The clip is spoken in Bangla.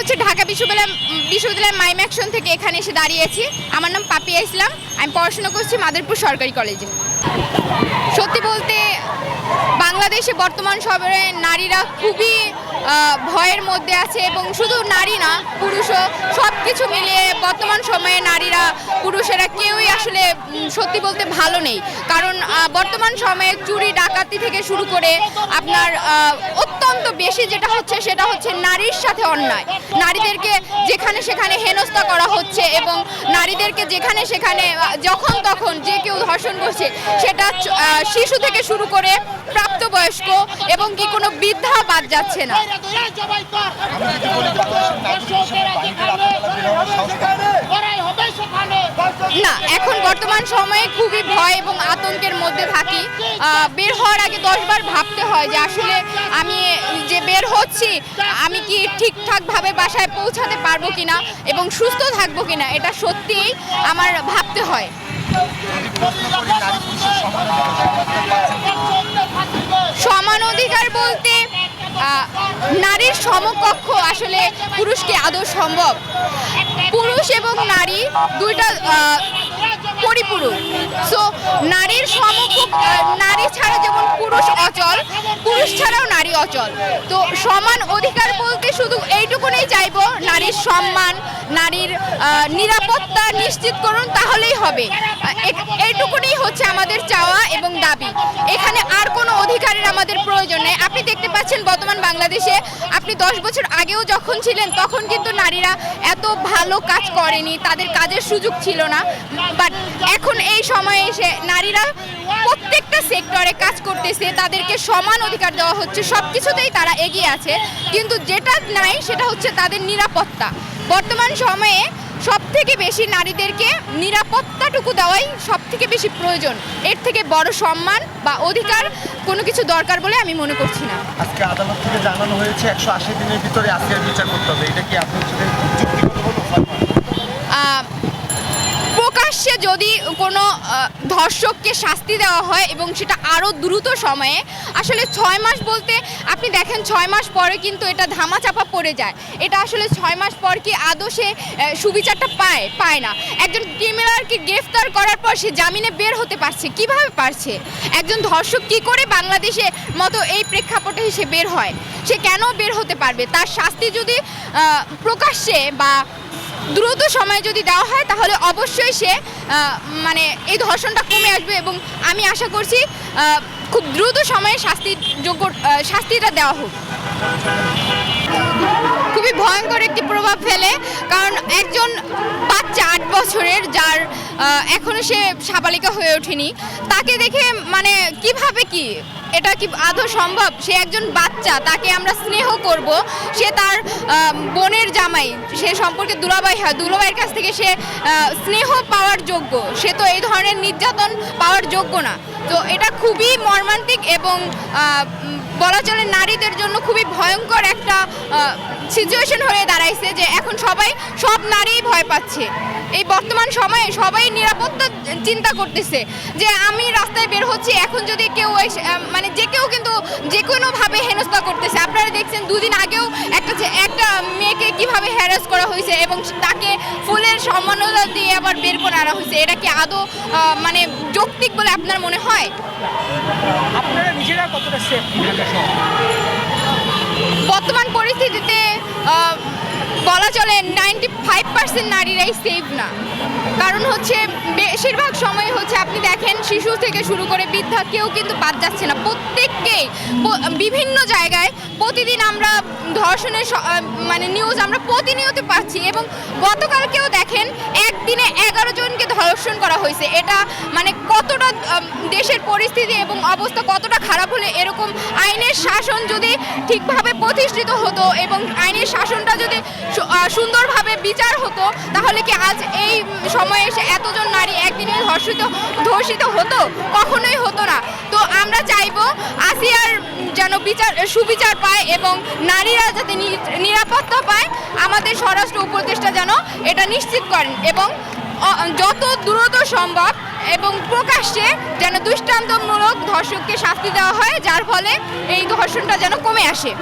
হচ্ছে ঢাকা বিশ্ববিদ্যালয় বিশ্ববিদ্যালয় মাইম অ্যাকশন থেকে এখানে এসে দাঁড়িয়েছি। আমার নাম পাপিয়া ইসলাম। আমি পড়াশোনা করছি মাদারপুর সরকারি কলেজে। সত্যি বলতে, বাংলাদেশে বর্তমান সময়ে নারীরা খুবই ভয়ের মধ্যে আছে এবং শুধু নারী না পুরুষও সব কিছু মিলিয়ে বর্তমান সময়ে নারীরা, পুরুষেরা কেউই আসলে সত্যি বলতে ভালো নেই। কারণ বর্তমান সময়ে চুরি, ডাকাতি থেকে শুরু করে আপনার বেশি যেটা হচ্ছে সেটা হচ্ছে নারীর সাথে অন্যায়। নারীদেরকে যেখানে সেখানে হেনস্থা করা হচ্ছে এবং নারীদেরকে যেখানে সেখানে, যখন তখন যে কেউ ধর্ষণ করছে, সেটা শিশু থেকে শুরু করে প্রাপ্তবয়স্ক এবং কি কোনো বৃদ্ধা বাদ যাচ্ছে না আমি যদি বলি বাংলাদেশের নারী হিসেবে বাহিরে রাখার বের হওয়ার সাহস নেই। না এখন বর্তমান সময়ে খুবই ভয় এবং আতঙ্কের মধ্যে থাকি। বের হওয়ার আগে দশবার ভাবতে হয় যে আসলে আমি যে বের হচ্ছি আমি কি ঠিকঠাকভাবে বাসায় পৌঁছাতে পারব কিনা এবং সুস্থ থাকব কিনা এটা সত্যিই আমার ভাবতে হয়। সমান অধিকার বলতে নারীর সমকক্ষ আসলে পুরুষকে আদৌ সম্ভব? পুরুষ এবং নারী দুইটা পরিপূরক। সো নারীর সমকক্ষ নারী ছাড়া যেমন পুরুষ অচল, পুরুষ ছাড়াও নারী অচল। তো সমান অধিকার বলতে শুধু এইটুকুনেই চাইব নারীর সম্মান, নারীর নিরাপত্তা নিশ্চিত করুন, তাহলেই হবে। এইটুকুনি হচ্ছে আমাদের চাওয়া এবং দাবি। এখানে আর কোনো অধিকারের আমাদের প্রয়োজন নেই। আপনি দেখতে পাচ্ছেন বর্তমান বাংলাদেশে, আপনি দশ বছর আগেও যখন ছিলেন, তখন কিন্তু নারীরা এত ভালো কাজ করেনি, তাদের কাজের সুযোগ ছিল না। বাট এখন এই সময়ে এসে নারীরা প্রত্যেকটা সেক্টরে কাজ করতেছে তাদেরকে সমান অধিকার দেওয়া হচ্ছে সব কিছুতেই তারা এগিয়ে আছে কিন্তু যেটা নাই সেটা হচ্ছে তাদের নিরাপত্তা। বর্তমান সময়ে সব থেকে বেশি নারীদেরকে নিরাপত্তাটুকু দেওয়াই সব থেকে বেশি প্রয়োজন। এর থেকে বড় সম্মান বা অধিকার কোনো কিছু দরকার বলে আমি মনে করছি না। আজকে আদালত থেকে জানানো হয়েছে একশো আশি দিনের ভিতরে আজকের বিচার করতে হবে। এটা কি যুক্তিগত আহ, প্রকাশ্যে যদি কোনো ধর্ষককে শাস্তি দেওয়া হয় এবং সেটা আরও দ্রুত সময়ে, আসলে ছয় মাস বলতে, আপনি দেখেন ছয় মাস পরে কিন্তু এটা ধামাচাপা পড়ে যায়। এটা আসলে ছয় মাস পর কি আদৌ সে সুবিচারটা পায় পায় না। একজন ক্রিমিনালকে গ্রেফতার করার পর সে জামিনে বের হতে পারছে, কীভাবে পারছে? একজন ধর্ষক কি করে বাংলাদেশে মতো এই প্রেক্ষাপটে সে বের হয়? সে কেন বের হতে পারবে? তার শাস্তি যদি প্রকাশ্যে বা দ্রুত সময় যদি দেওয়া হয়, তাহলে অবশ্যই সে মানে এই ধর্ষণটা কমে আসবে এবং আমি আশা করছি খুব দ্রুত সময়ে শাস্তির যোগ্য শাস্তিটা দেওয়া হোক। খুবই ভয়ঙ্কর একটি প্রভাব ফেলে। কারণ একজন বাচ্চা আট বছরের, যার এখনও সে সাবালিকা হয়ে ওঠেনি, তাকে দেখে মানে কীভাবে কি? এটা কি আদৌ সম্ভব? সে একজন বাচ্চা, তাকে আমরা স্নেহ করব। সে তার বোনের জামাই, সে সম্পর্কে দুলাভাই হয় দুলাভাইয়ের কাছ থেকে সে স্নেহ পাওয়ার যোগ্য। সে তো এই ধরনের নির্যাতন পাওয়ার যোগ্য না। তো এটা খুবই মর্মান্তিক এবং বলা চলে নারীদের জন্য খুবই ভয়ঙ্কর একটা সিচুয়েশন হয়ে দাঁড়াইছে যে এখন সবাই, সব নারীই ভয় পাচ্ছে। এই বর্তমান সময়ে সবাই নিরাপত্তা চিন্তা করতেছে যে আমি রাস্তায় বের হচ্ছি, এখন যদি কেউ মানে যে কেউ কিন্তু যে কোনোভাবে হেনস্থা করতেছে। আপনারা দেখছেন দুদিন আগেও একটা একটা মেয়েকে কীভাবে হ্যারাস করা হয়েছে এবং তাকে ফুলের সম্মাননা দিয়ে আবার বের করে আনা হয়েছে। এটা কি আদৌ মানে যৌক্তিক বলে আপনার মনে হয়? আপনারা নিজেরা কতটা সেফ পরিস্থিতিতে বলা চলে নাইনটি ফাইভ পার্সেন্ট নারীরাই সেফ না। শিশু থেকে শুরু করে বৃদ্ধা কেউ কিন্তু বাদ যাচ্ছে না। প্রত্যেককেই বিভিন্ন জায়গায় প্রতিদিন আমরা ধর্ষণের মানে নিউজ আমরা প্রতিনিয়ত পাচ্ছি এবং গতকালকেও দেখেন একদিনে এগারো জনকে ধর্ষণ করা হয়েছে। এটা মানে কতটা দেশের পরিস্থিতি এবং অবস্থা কতটা খারাপ হলে এরকম আইনের শাসন যদি ঠিকভাবে প্রতিষ্ঠিত হতো এবং আইনের শাসনটা যদি সুন্দরভাবে বিচার হতো, তাহলে কি আজ এই সময়ে এসে এতজন নারী একদিনে ধর্ষিত ধর্ষিত হতো, কখনোই হতো না। তো আমরা চাইব আসিয়ার যেন বিচার, সুবিচার পায় এবং নারীরা যাতে নিরাপত্তা পায়, আমাদের স্বরাষ্ট্র উপদেষ্টা যেন এটা নিশ্চিত করেন এবং যত দ্রুত সম্ভব এবং প্রকাশ্যে যেন দৃষ্টান্তমূলক ধর্ষককে শাস্তি দেওয়া হয়, যার ফলে এই ধর্ষণটা যেন কমে আসে।